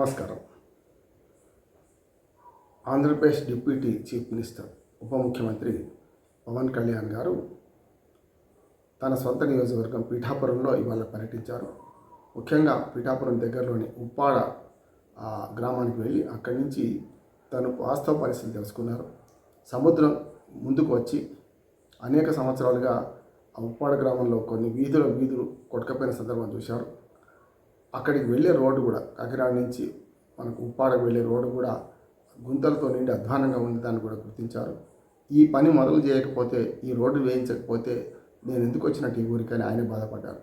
నమస్కారం. Andhra Pradesh deputy chief minister ఉప ముఖ్యమంత్రి పవన్ కళ్యాణ్ గారు తన సొంత నియోజకవర్గం పీఠాపురంలో ఇవాళ పర్యటించారు. ముఖ్యంగా పీఠాపురం దగ్గరలోని ఉప్పాడ ఆ, గ్రామానికి వెళ్ళి అక్కడి నుంచి తను వాస్తవ పరిస్థితి తెలుసుకున్నారు. సముద్రం ముందుకు వచ్చి అనేక సంవత్సరాలుగా ఆ ఉప్పాడ గ్రామంలో కొన్ని వీధుల వీధులు కొట్టుకపోయిన సందర్భం చూశారు. అక్కడికి వెళ్ళే రోడ్డు కూడా కాకినాడ నుంచి మనకు ఉప్పాడకు వెళ్ళే రోడ్డు కూడా గుంతలతో నిండి అధ్వానంగా ఉండేదాన్ని కూడా గుర్తించారు. ఈ పని మొదలు చేయకపోతే ఈ రోడ్డు వేయించకపోతే నేను ఎందుకు వచ్చినట్టు ఈ ఊరికని ఆయన బాధపడ్డారు.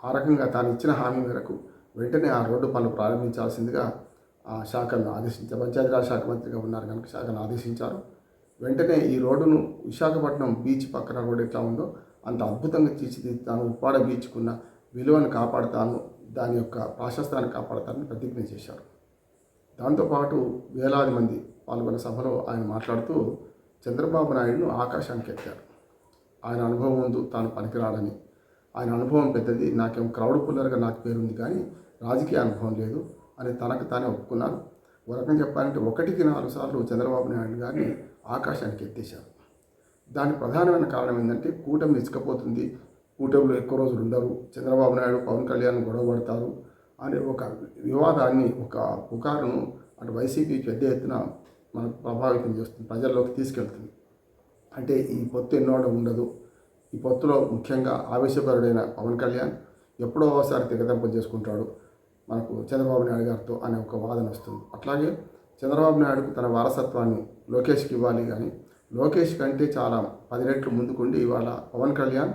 ఆ రకంగా తాను ఇచ్చిన హామీ మేరకు వెంటనే ఆ రోడ్డు పనులు ప్రారంభించాల్సిందిగా ఆ శాఖను ఆదేశించారు. పంచాయతీరాజ్ శాఖ మంత్రిగా ఉన్నారు కనుక శాఖను ఆదేశించారు. వెంటనే ఈ రోడ్డును విశాఖపట్నం బీచ్ పక్కన రోడ్డు ఎట్లా ఉందో అంత అద్భుతంగా తీర్చిదిద్దుతాను ఉప్పాడ బీచ్కున్న విలువను కాపాడుతాను దాని యొక్క ప్రాశస్తాన్ని కాపాడతారని ప్రతిజ్ఞ చేశారు. దాంతోపాటు వేలాది మంది పాల్గొన్న సభలో ఆయన మాట్లాడుతూ చంద్రబాబు నాయుడును ఆకాశానికి ఎత్తారు. ఆయన అనుభవం ముందు తాను పనికిరాడని ఆయన అనుభవం పెద్దది నాకేం క్రౌడ్ పుల్లర్గా నాకు పేరుంది కానీ రాజకీయ అనుభవం లేదు అని తనకు తానే ఒప్పుకున్నారు. ఒక చెప్పాలంటే ఒకటికి నాలుగు సార్లు చంద్రబాబు నాయుడు గారిని ఆకాశానికి ఎత్తేశారు. దానికి ప్రధానమైన కారణం ఏంటంటే కూటమి ఇచ్చకపోతుంది కూటమిలో ఎక్కువ రోజులు ఉండరు. చంద్రబాబు నాయుడు పవన్ కళ్యాణ్ గొడవ పడతారు. అనే ఒక వివాదాన్ని ఒక పుకారును అటు వైసీపీ పెద్ద ఎత్తున మనకు ప్రభావితం చేస్తుంది ప్రజల్లోకి తీసుకెళ్తుంది. అంటే ఈ పొత్తు ఎన్నోడ ఉండదు. ఈ పొత్తులో ముఖ్యంగా ఆవేశపరుడైన పవన్ కళ్యాణ్ ఎప్పుడో ఒకసారి తెగదంపం చేసుకుంటాడు మనకు చంద్రబాబు నాయుడు గారితో అనే ఒక వాదన వస్తుంది. అట్లాగే చంద్రబాబు నాయుడుకు తన వారసత్వాన్ని లోకేష్కి ఇవ్వాలి కానీ లోకేష్ కంటే చాలా పది రెట్లు ముందుకుండి ఇవాళ పవన్ కళ్యాణ్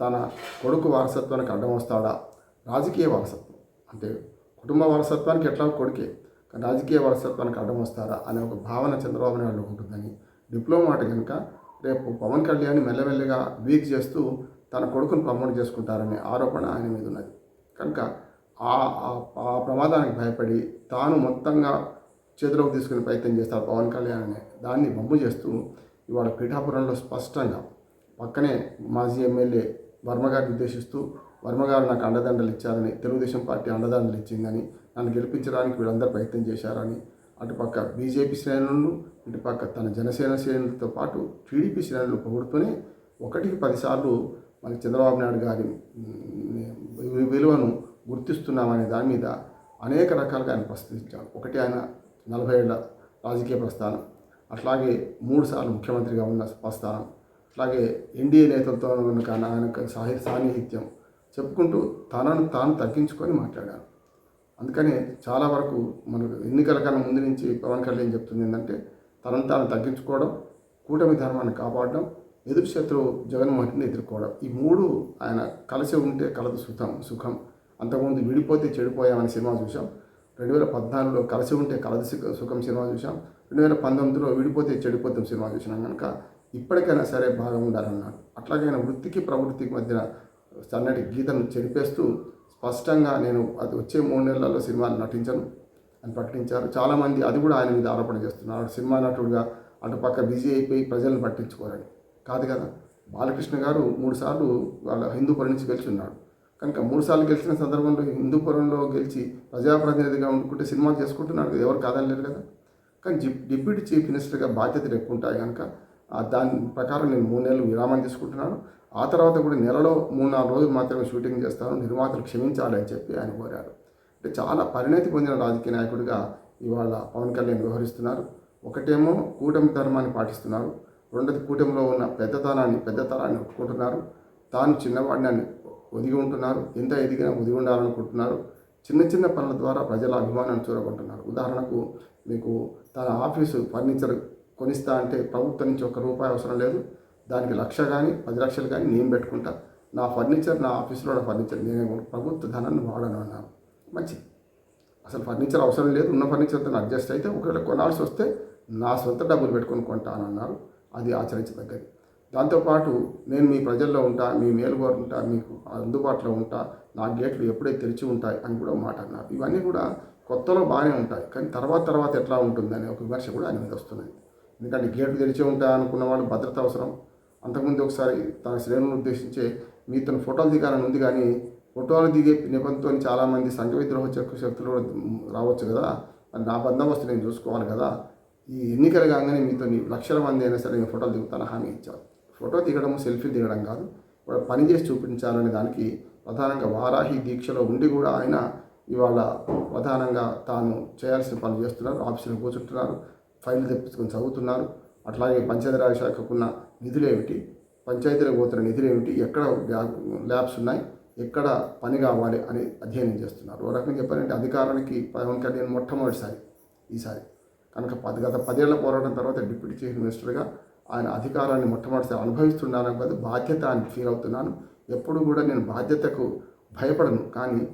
తన కొడుకు వారసత్వానికి అడ్డం వస్తాడా? రాజకీయ వారసత్వం. అంటే కుటుంబ వారసత్వానికి ఎట్లా కొడుకే? కానీ రాజకీయ వారసత్వానికి అడ్డం వస్తారా అనే ఒక భావన చంద్రబాబు నాయుడు ఉంటుందని. డిప్లొమాట కనుక రేపు పవన్ కళ్యాణ్ మెల్లమెల్లగా వీక్ చేస్తూ తన కొడుకును ప్రమోట్ చేసుకుంటారనే ఆరోపణ ఆయన మీద ఉన్నది. కనుక ఆ ఆ- ప్రమాదానికి భయపడి తాను మొత్తంగా చేతిలోకి తీసుకునే ప్రయత్నం చేస్తాడు పవన్ కళ్యాణ్ అనే దాన్ని బొమ్మ చేస్తూ ఇవాళ పీఠాపురంలో స్పష్టంగా పక్కనే మాజీ ఎమ్మెల్యే వర్మ గారిని ఉద్దేశిస్తూ వర్మగారు నాకు అండదండలు ఇచ్చారని తెలుగుదేశం పార్టీ అండదండలు ఇచ్చిందని నన్ను గెలిపించడానికి వీళ్ళందరూ ప్రయత్నం చేశారని అటుపక్క బీజేపీ శ్రేణులను ఇటుపక్క తన జనసేన శ్రేణులతో పాటు టీడీపీ శ్రేణులు పొగుడుతూనే ఒకటికి పదిసార్లు మన చంద్రబాబు నాయుడు గారి విలువను గుర్తిస్తున్నామనే దాని మీద అనేక రకాలుగా ఆయన ప్రశ్నించారు. ఒకటి ఆయన నలభై ఏళ్ళ రాజకీయ ప్రస్థానం అట్లాగే మూడుసార్లు ముఖ్యమంత్రిగా ఉన్న ప్రస్థానం అలాగే ఎన్డీఏ నేతలతో ఆయన సాహి సాన్నిహిత్యం చెప్పుకుంటూ తనను తాను తగ్గించుకొని మాట్లాడాను. అందుకని చాలా వరకు మనకు ఎన్నికల కన్నా ముందు నుంచి పవన్ కళ్యాణ్ చెప్తుంది ఏంటంటే తనను తాను తగ్గించుకోవడం కూటమి ధర్మాన్ని కాపాడడం ఎదురు శత్రువు జగన్మోహన్ని ఎదుర్కోవడం. ఈ మూడు ఆయన కలిసి ఉంటే కలదు సుఖం సుఖం. అంతకుముందు విడిపోతే చెడిపోయామని సినిమా చూసాం రెండు వేల పద్నాలుగులో కలిసి ఉంటే కలదు సుఖ- సుఖం సినిమా చూసాం రెండు వేల పంతొమ్మిదిలో విడిపోతే చెడిపోతాం సినిమా చూసినాం కనుక ఇప్పటికైనా సరే బాగా ఉండాలన్నాడు. అట్లాగైనా వృత్తికి ప్రవృత్తికి మధ్యన సన్నటి గీతను చెరిపేస్తూ స్పష్టంగా నేను అది వచ్చే మూడు నెలల్లో సినిమాలు నటించను అని ప్రకటించారు. చాలామంది అది కూడా ఆయన మీద ఆరోపణ చేస్తున్నారు. సినిమా నటుడుగా అటుపక్క బిజీ అయిపోయి ప్రజలను పట్టించుకోరని. కాదు కదా? బాలకృష్ణ గారు మూడుసార్లు వాళ్ళ హిందూపురం నుంచి గెలిచి ఉన్నాడు కనుక మూడుసార్లు గెలిచిన సందర్భంలో హిందూపురంలో గెలిచి ప్రజాప్రతినిధిగా ఉండుకుంటే సినిమాలు చేసుకుంటున్నాడు కదా? ఎవరు కాదనలేరు కదా? కానీ డిప్యూటీ చీఫ్ మినిస్టర్గా బాధ్యతలు ఎక్కువ ఉంటాయి కనుక దాని ప్రకారం నేను మూడు నెలలు విరామం తీసుకుంటున్నాను. ఆ తర్వాత కూడా నెలలో మూడు నాలుగు రోజులు మాత్రమే షూటింగ్ చేస్తాను. నిర్మాతలు క్షమించాలి అని చెప్పి ఆయన కోరారు. అంటే చాలా పరిణతి పొందిన రాజకీయ నాయకుడిగా ఇవాళ పవన్ కళ్యాణ్ వ్యవహరిస్తున్నారు. ఒకటేమో కూటమి ధర్మాన్ని పాటిస్తున్నారు. రెండోది కూటమిలో ఉన్న పెద్దతనాన్ని పెద్దతనాన్ని ఒప్పుకుంటున్నారు. తాను చిన్నవాడిని ఒదిగి ఉంటున్నారు. ఎంత ఎదిగినా ఒదిగి ఉండాలనుకుంటున్నారు. చిన్న చిన్న పనుల ద్వారా ప్రజల అభిమానాన్ని చూరగొంటున్నారు. ఉదాహరణకు మీకు తన ఆఫీసు ఫర్నిచర్ కొనిస్తా అంటే ప్రభుత్వం నుంచి ఒక రూపాయి అవసరం లేదు. దానికి లక్ష కానీ పది లక్షలు కానీ నేను పెట్టుకుంటా. నా ఫర్నిచర్ నా ఆఫీసులో ఉన్న ఫర్నిచర్ నేను ప్రభుత్వ ధనాన్ని వాడను అన్నాను. మంచిది. అసలు ఫర్నిచర్ అవసరం లేదు. ఉన్న ఫర్నిచర్తో అడ్జస్ట్ అయితే ఒకవేళ కొనాల్సి వస్తే నా సొంత డబ్బులు పెట్టుకొని కొంటానన్నారు అది ఆచరించదగ్గది. దాంతోపాటు నేను మీ ప్రజల్లో ఉంటా మీ మేలు కోరుకుంటా మీకు అందుబాటులో ఉంటా నా గేట్లు ఎప్పుడైతే తెరిచి ఉంటాయి అని కూడా మాట అన్నారు. ఇవన్నీ కూడా కొత్తలో బాగానే ఉంటాయి. కానీ తర్వాత తర్వాత ఎట్లా ఉంటుందనే ఒక విమర్శ కూడా ఆయన మీద వస్తున్నది. ఎందుకంటే గేట్లు తెరిచే ఉంటాయి అనుకున్న వాళ్ళు భద్రత అవసరం. అంతకుముందు ఒకసారి తన శ్రేణులను ఉద్దేశించి మీతో ఫోటోలు దిగాలని ఉంది కానీ ఫోటోలు దిగే నేపథ్యంతో చాలామంది సంఘ విద్రోహ శక్తులు రావచ్చు కదా. అది నా బందోబస్తు నేను చూసుకోవాలి కదా. ఈ ఎన్నికలు కాగానే మీతో లక్షల మంది అయినా సరే నేను ఫోటోలు దిగుతాను హామీ ఇచ్చారు. ఫోటో దిగడం సెల్ఫీ దిగడం కాదు. కూడా పని చేసి చూపించాలనే దానికి ప్రధానంగా వారాహి దీక్షలో ఉండి కూడా ఆయన ఇవాళ ప్రధానంగా తాను చేయాల్సిన పనులు చేస్తున్నారు. ఆఫీసులో కూర్చుంటున్నారు. ఫైళ్ళు తెప్పించుకొని చదువుతున్నారు. అట్లాగే పంచాయతీరాజ్ శాఖకున్న నిధులు ఏమిటి పంచాయతీలకు పోతున్న నిధులు ఏమిటి ఎక్కడ ల్యాబ్- ల్యాబ్స్ ఉన్నాయి? ఎక్కడ పని కావాలి అని అధ్యయనం చేస్తున్నారు. ఓ రకంగా చెప్పాలంటే అధికారానికి పవన్ కళ్యాణ్ మొట్టమొదటిసారి ఈసారి. కనుక పది గత పదేళ్ళ పోరాటం తర్వాత డిప్యూటీ చీఫ్ మినిస్టర్గా ఆయన అధికారాన్ని మొట్టమొదటిసారి అనుభవిస్తున్నాను కాదు బాధ్యత అని ఫీల్ అవుతున్నాను. ఎప్పుడు కూడా నేను బాధ్యతకు భయపడను. కానీ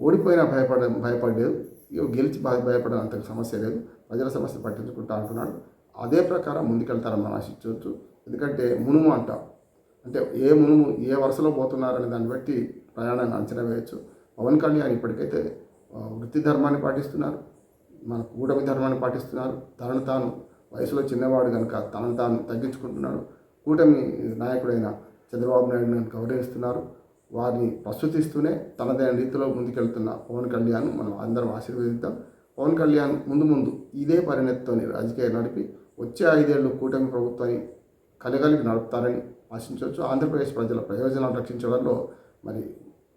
ఓడిపోయినా భయపడ భయపడలేదు. ఇక గెలిచి భయపడడం అంత సమస్య లేదు. ప్రజల సమస్య పట్టించుకుంటా అంటున్నాడు. అదే ప్రకారం ముందుకెళ్తారని మనం ఆశించవచ్చు. ఎందుకంటే మునుము అంటాం. అంటే ఏ మునుము ఏ వరుసలో పోతున్నారనే దాన్ని బట్టి ప్రయాణాన్ని అంచనా వేయచ్చు. పవన్ కళ్యాణ్ ఇప్పటికైతే వృత్తి ధర్మాన్ని పాటిస్తున్నారు. మన కూటమి ధర్మాన్ని పాటిస్తున్నారు. తనను తాను వయసులో చిన్నవాడు కనుక తనను తాను తగ్గించుకుంటున్నాడు. కూటమి నాయకుడైన చంద్రబాబు నాయుడు గౌరవిస్తున్నారు. వారిని ప్రస్తుతిస్తూనే తనదైన రీతిలో ముందుకెళ్తున్న పవన్ కళ్యాణ్ మనం అందరం ఆశీర్వదిద్దాం. పవన్ కళ్యాణ్ ముందు ముందు ఇదే పరిణతితోనే రాజకీయాలు నడిపి వచ్చే ఐదేళ్ళు కూటమి ప్రభుత్వాన్ని కలగలిగి నడుపుతారని ఆశించవచ్చు. ఆంధ్రప్రదేశ్ ప్రజల ప్రయోజనాలు రక్షించడంలో మరి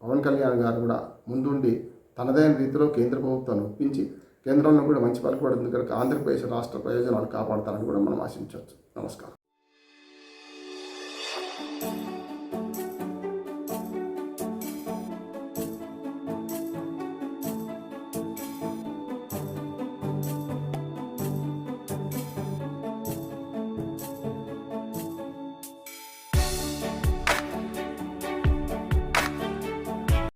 పవన్ కళ్యాణ్ గారు కూడా ముందుండి తనదైన రీతిలో కేంద్ర ప్రభుత్వాన్ని ఒప్పించి కేంద్రంలో కూడా మంచి పలుకుబడుతుంది కనుక ఆంధ్రప్రదేశ్ రాష్ట్ర ప్రయోజనాలు కాపాడతారని కూడా మనం ఆశించవచ్చు. నమస్కారం.